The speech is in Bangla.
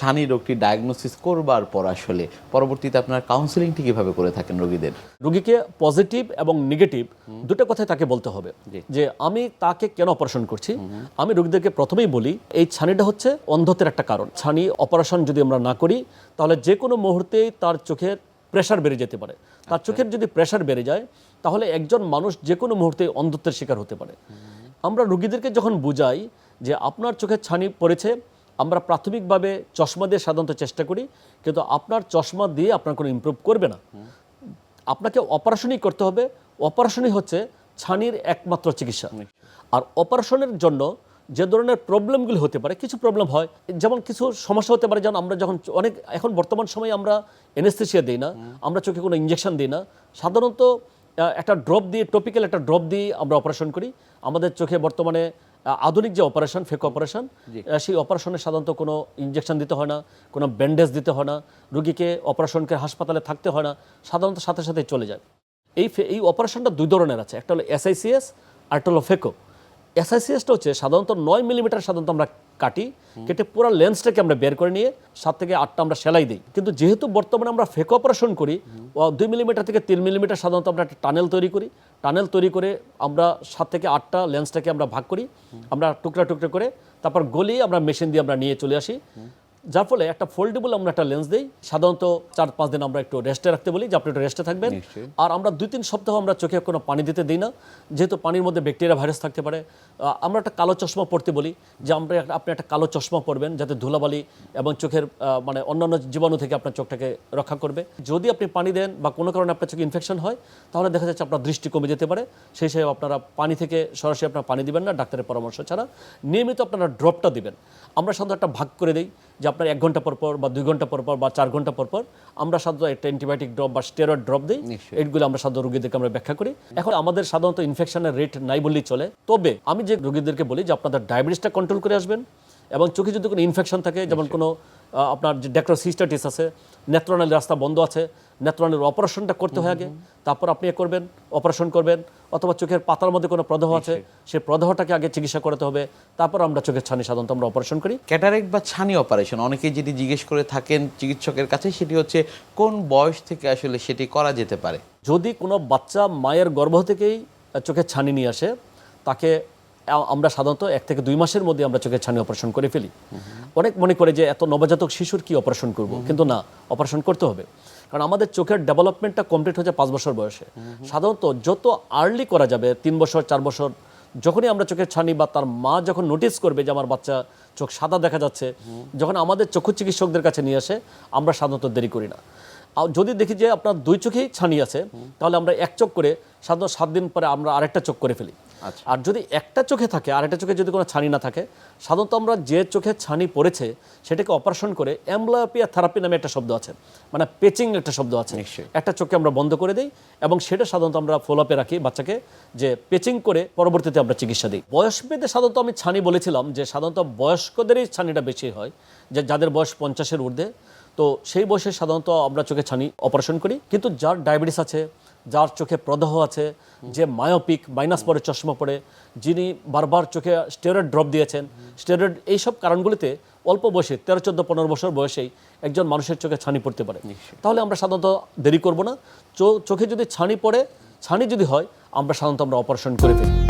ছানি রোগটি ডায়াগনোসিস করবার পর আসলে পরবর্তীতে আপনার কাউন্সিলিংটি কীভাবে করে থাকেন রোগীদের? রোগীকে পজিটিভ এবং নেগেটিভ দুটো কথাই তাকে বলতে হবে। যে আমি তাকে কেন অপারেশন করছি? আমি রোগীদেরকে প্রথমেই বলি এই ছানিটা হচ্ছে অন্ধত্বের একটা কারণ। ছানি অপারেশন যদি আমরা না করি তাহলে যে কোনো মুহূর্তেই তার চোখের প্রেশার বেড়ে যেতে পারে। তার চোখের যদি প্রেশার বেড়ে যায় তাহলে একজন মানুষ যে কোনো মুহূর্তে অন্ধত্বের শিকার হতে পারে। আমরা রোগীদেরকে যখন বুঝাই যে আপনার চোখের ছানি পড়েছে আমরা প্রাথমিকভাবে চশমা দিয়ে সাধারণত চেষ্টা করি, কিন্তু আপনার চশমা দিয়ে আপনার কোনো ইমপ্রুভ করবে না। আপনাকে অপারেশনই করতে হবে। অপারেশনই হচ্ছে ছানির একমাত্র চিকিৎসা। আর অপারেশনের জন্য যে ধরনের প্রবলেমগুলি হতে পারে, কিছু প্রবলেম হয়। যেমন কিছু সমস্যা হতে পারে, যেমন আমরা যখন অনেক, এখন বর্তমান সময়ে আমরা এনেস্থেসিয়া দিই না, আমরা চোখে কোনো ইঞ্জেকশন দিই না। সাধারণত একটা ড্রপ দিয়ে টপিক্যাল একটা ড্রপ দিয়ে আমরা অপারেশন করি। আমাদের চোখে বর্তমানে আধুনিক যে অপারেশন ফেক অপারেশন সেই অপারেশনে সাধারণত কোনো ইঞ্জেকশন দিতে হয় না কোনো ব্যান্ডেজ দিতে হয় না রুগীকে অপারেশনকে হাসপাতালে থাকতে হয় না সাধারণত সাথে সাথে চলে যায়। এই ফে- এই অপারেশনটা দুই ধরনের আছে একটা হলো এসআইসিএস আর একটা হলো ফেকো এসআইসিএসটা হচ্ছে সাধারণত নয় মিলিমিটার সাধারণত আমরা কাটি কেটে পুরো লেন্সটাকে আমরা বের করে নিয়ে সাত থেকে আটটা আমরা সেলাই দিই। কিন্তু যেহেতু বর্তমানে আমরা ফেক অপারেশন করি দুই মিলিমিটার থেকে তিন মিলিমিটার সাধারণত আমরা একটা টানেল তৈরি করি টানেল তৈরি করে আমরা সাত থেকে আটটা লেন্সটাকে আমরা ভাগ করি। আমরা টুকরা টুকরা করে তারপর গলি আমরা মেশিন দিয়ে আমরা নিয়ে চলে আসি। যার ফলে একটা ফোল্ডেবল আমরা একটা লেন্স দিই। সাধারণত চার পাঁচ দিন আমরা একটু রেস্টে রাখতে বলি যে আপনি একটু রেস্টে থাকবেন। আর আমরা দুই তিন সপ্তাহ আমরা চোখে কোনো পানি দিতে দিই না। যেহেতু পানির মধ্যে ব্যাকটেরিয়া ভাইরাস থাকতে পারে আমরা একটা কালো চশমা পরতে বলি যে আমরা আপনি একটা কালো চশমা পরবেন যাতে ধুলাবালি এবং চোখের মানে অন্যান্য জীবাণু থেকে আপনার চোখটাকে রক্ষা করবে। যদি আপনি পানি দেন বা কোনো কারণে আপনার চোখে ইনফেকশন হয় তাহলে দেখা যাচ্ছে আপনার দৃষ্টি কমে যেতে পারে। সেই হিসেবে আপনারা পানি থেকে সরাসরি আপনার পানি দিবেন না ডাক্তারের পরামর্শ ছাড়া। নিয়মিত আপনারা ড্রপটা দিবেন। আমরা সাধারণত একটা ভাগ করে দিই যে আপনার এক ঘণ্টা পর পর বা দুই ঘণ্টা পর পর বা চার ঘণ্টা পর পর আমরা সাধারণত একটা অ্যান্টিবায়োটিক ড্রপ বা স্টেরয়েড ড্রপ দিই। এইগুলো আমরা সাধারণ রোগীদেরকে আমরা ব্যাখ্যা করি। এখন আমাদের সাধারণত ইনফেকশনের রেট নাই বললেই চলে। তবে আমি যে রোগীদেরকে বলি যে আপনাদের ডায়াবেটিসটা কন্ট্রোল করে আসবেন। এবং চোখে যদি কোনো ইনফেকশন থাকে যেমন কোনো আপনার যে ডেক্টোসিস্টাটিস আছে নেত্রনালীর রাস্তা বন্ধ আছে নেত্রনালীর অপারেশনটা করতে হয় আগে তারপর আপনি এ করবেন অপারেশন করবেন অথবা চোখের পাতার মধ্যে কোনো প্রদাহ আছে সেই প্রদাহটাকে আগে চিকিৎসা করতে হবে তারপর আমরা চোখের ছানি সাধারণত আমরা অপারেশন করি। ক্যাটারেক্ট বা ছানি অপারেশন অনেকেই যেটি জিজ্ঞেস করে থাকেন চিকিৎসকের কাছে সেটি হচ্ছে কোন বয়স থেকে আসলে সেটি করা যেতে পারে? যদি কোনো বাচ্চা মায়ের গর্ভ থেকেই চোখের ছানি নিয়ে আসে তাকে আমরা সাধারণত এক থেকে দুই মাসের মধ্যে আমরা চোখের ছানি অপারেশন করে ফেলি। অনেক মনে করে যে এত নবজাতক শিশুর কি অপারেশন করব? কিন্তু না অপারেশন করতে হবে। কারণ আমাদের চোখের ডেভেলপমেন্টটা কমপ্লিট হচ্ছে পাঁচ বছর বয়সে। সাধারণত যত আর্লি করা যাবে, তিন বছর, চার বছর, যখনই আমরা চোখের ছানি বা তার মা যখন নোটিস করবে যে আমার বাচ্চা চোখ সাদা দেখা যাচ্ছে, যখন আমাদের চক্ষু চিকিৎসকদের কাছে নিয়ে আসে, আমরা সাধারণত দেরি করি না। যদি দেখি যে আপনার দুই চোখেই ছানি আছে, তাহলে আমরা এক চোখ করে সাধারণত সাত দিন পরে আমরা আরেকটা চোখ করে ফেলি। আর যদি একটা চোখে থাকে আর একটা চোখে যদি কোনো ছানি না থাকে সাধারণত আমরা যে চোখে ছানি পড়েছে সেটাকে অপারেশন করে অ্যাম্বলাপিয়া থেরাপি নামে একটা শব্দ আছে। মানে পেচিং একটা শব্দ আছে। নিশ্চয়ই। একটা চোখকে আমরা বন্ধ করে দিই এবং সেটা সাধারণত আমরা ফলো আপে রাখি বাচ্চাকে যে পেচিং করে পরবর্তীতে আমরা চিকিৎসা দিই। বয়স ভেদে সাধারণত আমি ছানি বলেছিলাম যে সাধারণত বয়স্কদেরই ছানিটা বেশি হয় যে যাদের বয়স পঞ্চাশের ঊর্ধ্বে। তো সেই বয়সে সাধারণত আমরা চোখে ছানি অপারেশন করি। কিন্তু যার ডায়াবেটিস আছে যার চোখে প্রদাহ আছে যে মায়োপিক মাইনাস পরে চশমা পড়ে যিনি বারবার চোখে স্টেরয়েড ড্রপ দিয়েছেন স্টেরয়েড এইসব কারণগুলিতে অল্প বয়সে তেরো চোদ্দ পনেরো বছর বয়সেই একজন মানুষের চোখে ছানি পড়তে পারে। তাহলে আমরা সাধারণত দেরি করব না। চোখে যদি ছানি পড়ে ছানি যদি হয় আমরা সাধারণত আমরা অপারেশন করে ফেলি।